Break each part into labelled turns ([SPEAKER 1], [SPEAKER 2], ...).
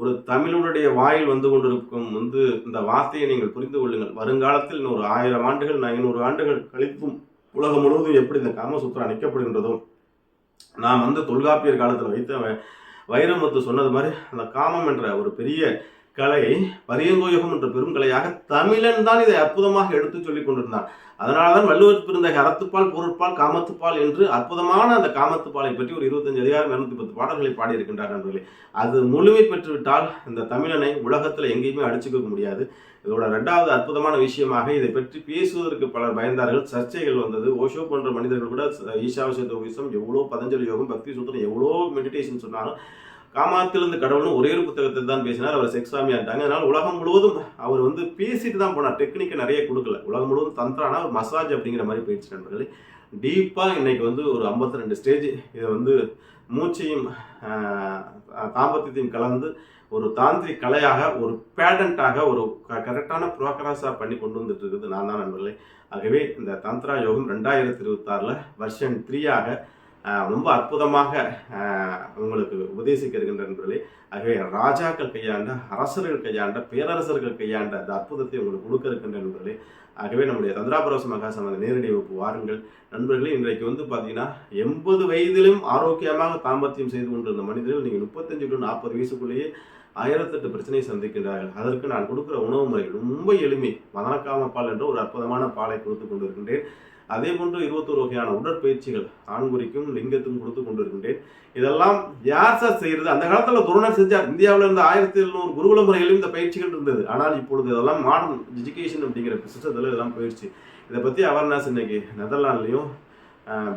[SPEAKER 1] ஒரு தமிழனுடைய வாயில் வந்து கொண்டிருக்கும் வந்து இந்த வார்த்தையை நீங்கள் புரிந்து கொள்ளுங்கள். வருங்காலத்தில் இன்னொரு ஆயிரம் ஆண்டுகள் ஐநூறு ஆண்டுகள் கழித்தும் உலகம் முழுவதும் எப்படி இந்த காமசூத்திரம் அணைக்கப்படுகின்றதோ நான் வந்து தொல்காப்பியர் காலத்தில் வைத்த வைரமுத்து சொன்னது மாதிரி அந்த காமம் என்ற ஒரு பெரிய கலை பரியங்கோயகம் என்ற பெரும் கலையாக தமிழன் தான் இதை அற்புதமாக எடுத்து சொல்லிக் கொண்டிருந்தான் அதனாலதான் வள்ளுவர் பிறந்த அறத்துப்பால் பொருட்பால் காமத்துப்பால் என்று அற்புதமான அந்த காமத்துப்பாலை பற்றி ஒரு இருபத்தஞ்சு அதிகாரம் இருநூத்தி பத்து பாடல்களை பாடியிருக்கின்றார் நண்பர்களே அது முழுமை பெற்றுவிட்டால் இந்த தமிழனை உலகத்தில் எங்கேயுமே அடிச்சுக்க முடியாது இதோட ரெண்டாவது அற்புதமான விஷயமாக இதை பற்றி பேசுவதற்கு பலர் பயந்தார்கள் சர்ச்சைகள் வந்தது ஓஷோ போன்ற மனிதர்கள் கூட ஈஷாவச யோகம் எவ்வளோ பதஞ்சலி யோகம் பக்தி சூத்திரம் எவ்வளோ மெடிடேஷன் சொன்னாலும் காமாத்திலிருந்து கடவுள்னு ஒரே ஒரு புத்தகத்தை தான் பேசினார். அவர் செக்ஸாமியாட்டாங்க அதனால உலகம் முழுவதும் அவர் வந்து பேசிட்டு தான் போனார். டெக்னிக்கை நிறைய கொடுக்கல. உலகம் முழுவதும் தந்திரானா ஒரு மசாஜ் அப்படிங்கிற மாதிரி போயிடுச்சு நண்பர்களே. டீப்பாக இன்னைக்கு வந்து ஒரு 52 ரெண்டு ஸ்டேஜ் இதை வந்து மூச்சையும் தாம்பத்தியத்தையும் கலந்து ஒரு தாந்திரிக் கலையாக ஒரு பேடண்ட்டாக ஒரு கரெக்டான ப்ரோக்ரஸாக பண்ணி கொண்டு வந்துட்டு இருக்குது. நான் தான் நண்பர்களே. ஆகவே இந்த தந்த்ரா யோகம் ரெண்டாயிரத்தி இருபத்தாறில் வருஷன் த்ரீயாக ரொம்ப அற்புதமாக உங்களுக்கு உபதேசிக்க இருக்கின்ற நண்பர்களே ஆகவே ராஜாக்கள் கையாண்ட அரசர்கள் கையாண்ட பேரரசர்கள் கையாண்ட அந்த அற்புதத்தை உங்களுக்கு கொடுக்க இருக்கின்ற நண்பர்களே ஆகவே நம்முடைய தந்திராபரவச அந்த நேரடி வகுப்பு வாருங்கள். நண்பர்களே இன்றைக்கு வந்து பார்த்தீங்கன்னா எண்பது வயதிலும் ஆரோக்கியமாக தாம்பத்தியம் செய்து கொண்டிருந்த மனிதர்கள் நீங்கள் முப்பத்தஞ்சு டு நாற்பது வயசுக்குள்ளேயே ஆயிரத்தெட்டு பிரச்சனையை சந்திக்கின்றார்கள். அதற்கு நான் கொடுக்குற உணவு முறைகள் ரொம்ப எளிமை. மதனக்காம பால் என்ற ஒரு அற்புதமான பாலை கொடுத்து கொண்டிருக்கின்றேன். அதே போன்று இருபத்தோரு வகையான உடற்பயிற்சிகள் ஆண்குறிக்கும் லிங்கத்துக்கும் கொடுத்து கொண்டிருக்கின்றேன். இதெல்லாம் யார் சார் செய்யறது? அந்த காலத்தில் துரோணர் செஞ்சார். இந்தியாவில் இருந்த ஆயிரத்தி எழுநூறு குருகுல முறைகளிலும் இந்த பயிற்சிகள் இருந்தது. ஆனால் இப்பொழுது இதெல்லாம் மாடர்ன் எஜுகேஷன் அப்படிங்கிற சிஸ்டத்தில் இதெல்லாம் போயிடுச்சு. இதை பற்றி அவேர்னஸ் இன்னைக்கு நெதர்லாண்ட்லையும்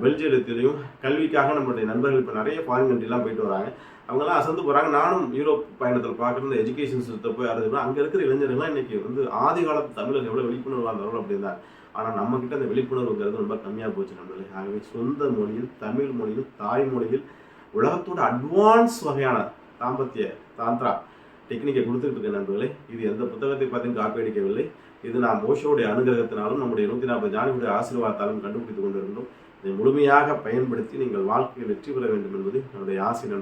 [SPEAKER 1] பெல்ஜியத்திலையும் கல்விக்காக நம்மளுடைய நண்பர்கள் இப்போ நிறைய ஃபாரின் கண்ட்ரிலாம் போயிட்டு வராங்க. அவங்கெல்லாம் அசந்து போகிறாங்க நானும் யூரோப் பயணத்தில் பார்க்குற இந்த எஜுகேஷன் சிஸ்டத்தை போய் அறுதுனா அங்கே இருக்கிற இளைஞர்கள்லாம் இன்னைக்கு வந்து ஆதி காலத்து தமிழர்கள் எவ்வளோ விழிப்புணர்வு வந்தவர்கள் அப்படி இருந்தாங்க ஆனால் நம்மக்கிட்ட அந்த விழிப்புணர்வுங்கிறது ரொம்ப கம்மியாக போச்சு நம்மளே ஆகவே சொந்த மொழியில் தமிழ் மொழியில் தாய்மொழியில் உலகத்தோட அட்வான்ஸ் வகையான தாம்பத்திய தாந்திரா டெக்னிக்கை கொடுத்துக்கிட்டு இருக்க நண்பர்களே. இது எந்த புத்தகத்தை பார்த்து காப்பி அடிக்கவில்லை. இது நாம் ஓஷோடைய அனுகிரகத்தினாலும் நம்முடைய நூற்றி நாற்பது ஜானியுடைய ஆசீர்வாதத்தாலும் கண்டுபிடித்துக் கொண்டிருந்தோம். இதை முழுமையாக பயன்படுத்தி நீங்கள் வாழ்க்கையில் வெற்றி பெற வேண்டும் என்பது என்னுடைய ஆசை நண்பர்